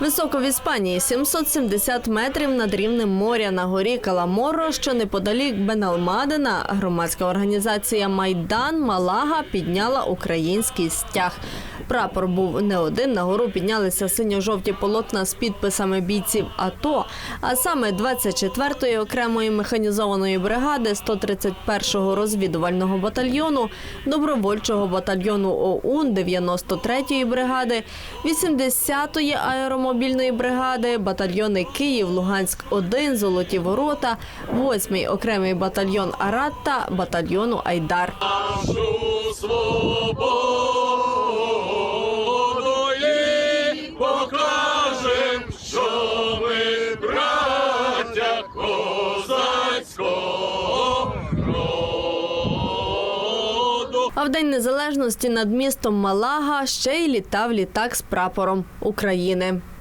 Високо в Іспанії 770 метрів над рівнем моря на горі Каламоро, що неподалік Беналмадена, громадська організація Майдан Малага підняла український стяг. Прапор був не один. На гору піднялися синьо-жовті полотна з підписами бійців АТО, а саме 24-ї окремої механізованої бригади, 131-го розвідувального батальйону, добровольчого батальйону ОУН, 93-ї бригади, 80-ї аеромобільної бригади, батальйони Київ, Луганськ 1 Золоті Ворота, 8-й окремий батальйон Арат та батальйону Айдар. А в День Незалежності над містом Малага ще й літав літак з прапором України.